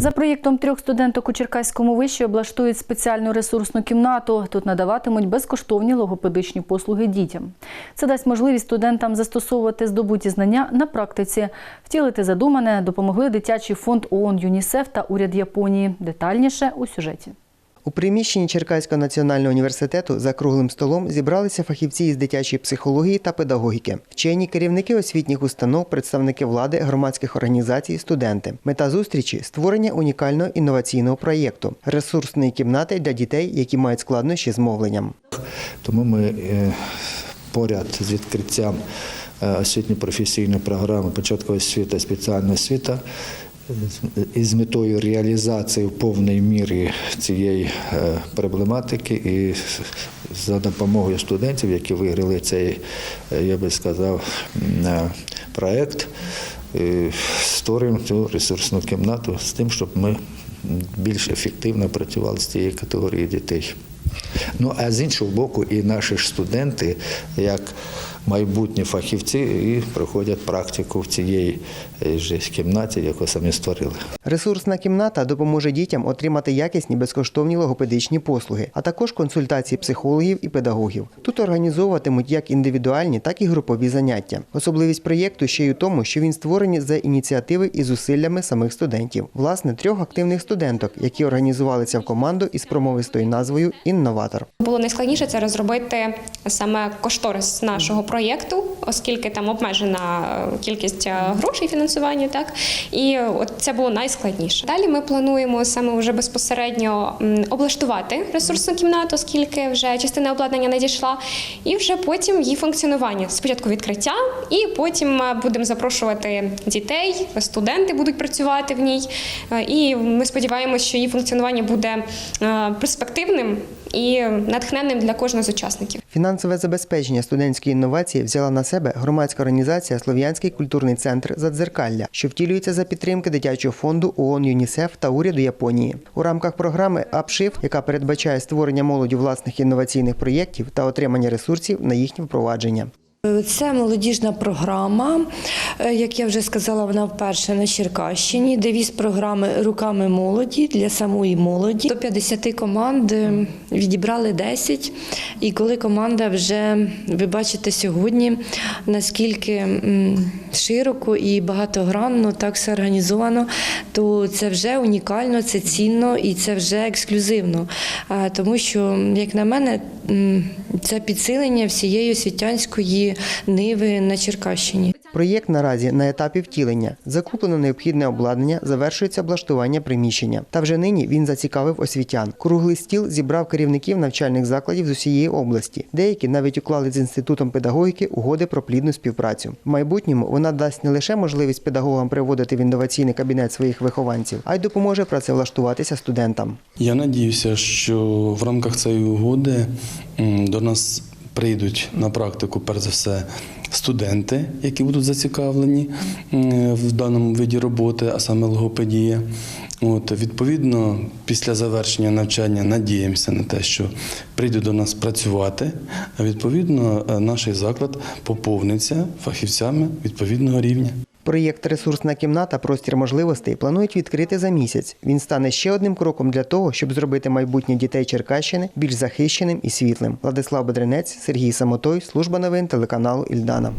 За проєктом трьох студенток у Черкаському виші облаштують спеціальну ресурсну кімнату. Тут надаватимуть безкоштовні логопедичні послуги дітям. Це дасть можливість студентам застосовувати здобуті знання на практиці. Втілити задумане допомогли дитячий фонд ООН ЮНІСЕФ та уряд Японії. Детальніше у сюжеті. У приміщенні Черкаського національного університету за круглим столом зібралися фахівці із дитячої психології та педагогіки, вчені, керівники освітніх установ, представники влади, громадських організацій, студенти. Мета зустрічі створення унікального інноваційного проєкту ресурсної кімнати для дітей, які мають складнощі з мовленням. Тому ми е, поряд з відкриттям е, освітньо-професійної програми початкова освіта і спеціальна освіта із метою реалізації в повній мірі цієї е, проблематики і за допомогою студентів, які виграли цей, е, я би сказав, е, проект, створюємо цю ресурсну кімнату з тим, щоб ми більш ефективно працювали з цією категорією дітей. Ну а з іншого боку, і наші ж студенти, як майбутні фахівці, і проходять практику в цієї е, ж кімнаті, яку самі створили. Ресурсна кімната допоможе дітям отримати якісні безкоштовні логопедичні послуги, а також консультації психологів і педагогів. Тут організовуватимуть як індивідуальні, так і групові заняття. Особливість проєкту ще й у тому, що він створений за ініціативи і зусиллями самих студентів. Власне, трьох активних студенток, які організувалися в команду із промовистою назвою Інноватор. Було найскладніше це розробити саме кошторис нашого проєкту, оскільки там обмежена е, кількість е, грошей фінансування. Так і от це було найскладніше. Далі ми плануємо саме вже безпосередньо облаштувати ресурсну кімнату, оскільки вже частина обладнання надійшла, і вже потім її функціонування. Спочатку відкриття, і потім е, будемо запрошувати дітей, студенти будуть працювати в ній. Е, І ми сподіваємося, що її функціонування буде е, перспективним і натхненним для кожного з учасників. Фінансове забезпечення студентської інновації взяла на себе громадська організація Слов'янський культурний центр Задзеркалля, що втілюється за підтримки дитячого фонду ООН ЮНІСЕФ та уряду Японії. У рамках програми «Апшифт», яка передбачає створення молоді власних інноваційних проєктів та отримання ресурсів на їхнє впровадження. Це молодіжна програма. Е, Як я вже сказала, вона вперше на Черкащині. Девіз програми Руками молоді для самої молоді. До 50 команд е, відібрали 10. І коли команда вже, ви бачите сьогодні, наскільки широко і багатогранно так все організовано, то це вже унікально, це цінно і це вже ексклюзивно. Тому що, як на мене, це підсилення всієї освітянської ниви на Черкащині. Проєкт наразі на етапі втілення. Закуплено необхідне обладнання, завершується облаштування приміщення. Та вже нині він зацікавив освітян. Круглий стіл зібрав керівників навчальних закладів з усієї області. Деякі навіть уклали з інститутом педагогіки угоди про плідну співпрацю. В майбутньому вона дасть не лише можливість педагогам приводити в інноваційний кабінет своїх вихованців, а й допоможе працевлаштуватися студентам. Я надіюся, що в рамках цієї угоди до нас прийдуть на практику, перш за все, студенти, які будуть зацікавлені в даному виді роботи, а саме логопедія. От, відповідно, після завершення навчання надіємося на те, що прийдуть до нас працювати, а відповідно е, наш заклад поповниться фахівцями відповідного рівня. Проєкт Ресурсна кімната Простір можливостей планують відкрити за місяць. Він стане ще одним кроком для того, щоб зробити майбутнє дітей Черкащини більш захищеним і світлим. Владислав Бедренець, Сергій Самотой, служба новин телеканалу Ільдана.